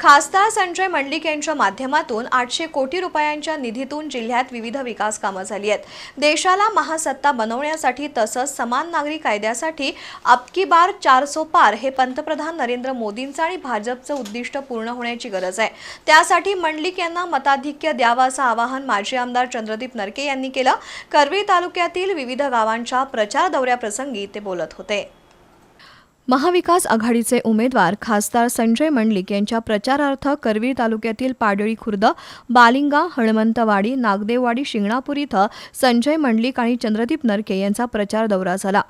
खासदार संजय मंडलिक यांच्या माध्यमातून आठशे कोटी रुपयांच्या निधीतून जिल्ह्यात विविध विकास कामं झाली आहेत. देशाला महासत्ता बनवण्यासाठी तसंच समान नागरी कायद्यासाठी अबकी बार चारसो पार हे पंतप्रधान नरेंद्र मोदींचं आणि भाजपचं उद्दिष्ट पूर्ण होण्याची गरज आहे. त्यासाठी मंडलिक यांना मताधिक्य द्यावं असं आवाहन माजी आमदार चंद्रदीप नरके यांनी केलं. करवी तालुक्यातील विविध गावांच्या प्रचार दौऱ्याप्रसंगी ते बोलत होते. महाविकास आघाडीचे उमेदवार खासदार संजय मंडलिक यांच्या प्रचारार्थ करवीर तालुक्यातील पाडळी खुर्द बालिंगा हणमंतवाडी नागदेववाडी शिंगणापूर इथं संजय मंडलिक आणि चंद्रदीप नरके यांचा प्रचार दौरा झाला.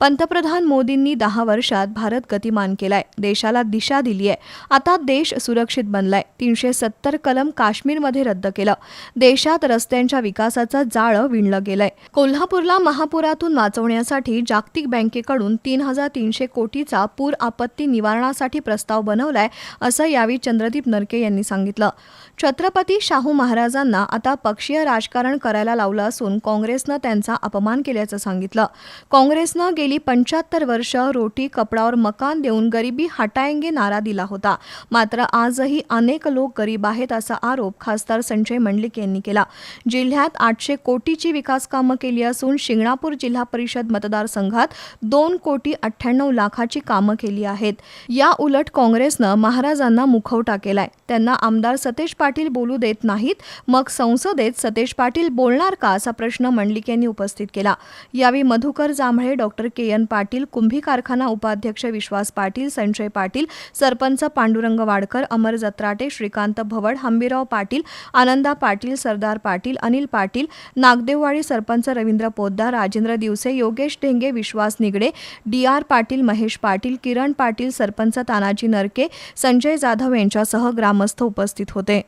पंतप्रधान मोदींनी दहा वर्षात भारत गतिमान केलाय. देशाला दिशा दिली आहे आता देश सुरक्षित बनलाय. तीनशे सत्तर कलम काश्मीरमध्ये रद्द केलं. देशात रस्त्यांच्या विकासाचं जाळं विणलं गेलंय. कोल्हापूरला महापुरातून वाचवण्यासाठी जागतिक बँकेकडून तीन हजार तीनशे कोटी कोटीचा पूर आपत्ती निवारणासाठी प्रस्ताव बनवलाय असं यावेळी चंद्रदीप नरके यांनी सांगितलं. छत्रपती शाहू महाराजांना आता पक्षीय राजकारण करायला लावलं असून काँग्रेसनं त्यांचा अपमान केल्याचं सांगितलं. काँग्रेसनं गेली पंच्याहत्तर वर्ष रोटी कपडावर मकान देऊन गरिबी हटायंगे नारा दिला होता. मात्र आजही अनेक लोक गरीब आहेत असा आरोप खासदार संजय मंडलिक यांनी केला. जिल्ह्यात आठशे कोटीची विकास कामं केली असून शिंगणापूर जिल्हा परिषद मतदारसंघात दोन कोटी अठ्ठ्याण्णव लाखाची कामं केली आहेत. या उलट काँग्रेसनं महाराजांना मुखवटा केलाय. त्यांना आमदार सतेज पाटील बोलू देत नाहीत मग संसदेत सतेज पाटील बोलणार का असा प्रश्न मंडलिक यांनी उपस्थित केला. यावेळी Madhukar Jambhale doctor K. N. Patil Kumbhi कारखाना उपाध्यक्ष विश्वास पाटील संजय पाटील सरपंच पांडुरंग वाडकर अमर जत्राटे श्रीकांत भवड हंबीराव पाटील आनंदा पाटील सरदार पाटील अनिल पाटील नागदेववाडी सरपंच रवींद्र पोद्दार राजेंद्र दिवसे योगेश ढेंगे विश्वास निगडे डी. आर. पाटील महेश पाटील किरण पाटील सरपंच तानाजी नरके संजय जाधव यांच्यासह ग्रामस्थ उपस्थित होते.